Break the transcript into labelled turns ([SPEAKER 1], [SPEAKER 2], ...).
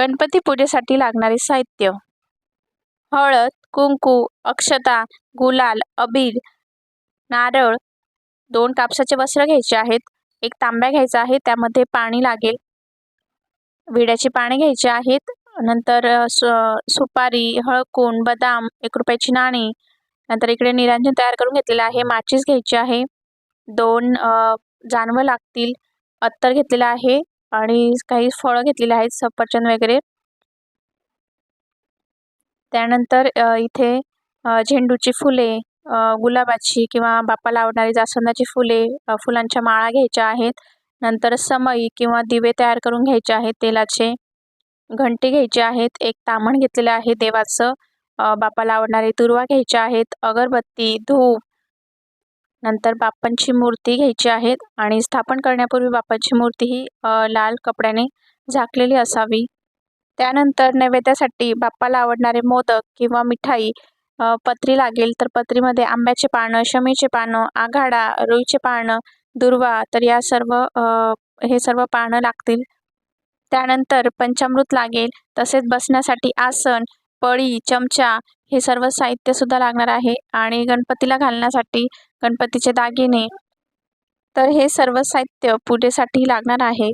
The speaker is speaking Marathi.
[SPEAKER 1] गणपती पूजेसाठी लागणारे साहित्य. हळद कुंकू अक्षता गुलाल अबीर नारळ दोन कापसाचे वस्त्र घ्यायचे आहेत एक तांब्या घ्यायचा आहे त्यामध्ये पाणी लागेल. विड्याची पाने घ्यायची आहेत नंतर सु सुपारी हळकुंड बदाम एक रुपयाची नाणी नंतर इकडे निरांजन तयार करून घेतलेलं आहे माचीस घ्यायची आहे दोन जानवं लागतील अत्तर घेतलेलं आहे आणि काही फळं घेतलेली आहेत सफरचंद वगैरे. त्यानंतर इथे झेंडूची फुले गुलाबाची किंवा बापाला आवडणारी जास्वंदाची फुले फुलांच्या माळा घ्यायच्या आहेत. नंतर समई किंवा दिवे तयार करून घ्यायचे आहेत तेलाचे. घंटी घ्यायचे आहेत एक तामण घेतलेलं आहे देवाचं. बापाला आवडणारे दुर्वा घ्यायच्या आहेत अगरबत्ती धूप नंतर बाप्पांची मूर्ती घ्यायची आहेत आणि स्थापन करण्यापूर्वी बाप्पांची मूर्ती ही लाल कपड्याने झाकलेली असावी. त्यानंतर नैवेद्यासाठी बाप्पाला आवडणारे मोदक किंवा मिठाई पत्री लागेल तर पत्रीमध्ये आंब्याचे पानं शमीचे पानं आघाडा रुईचे पानं दुर्वा तर या सर्व हे सर्व पानं लागतील. त्यानंतर पंचामृत लागेल. तसेच बसण्यासाठी आसन पळी चमचा हे सर्व साहित्यसुद्धा लागणार आहे आणि गणपतीला घालण्यासाठी गणपतीचे दागिने. तर हे सर्व साहित्य पूजेसाठी लागणार आहे.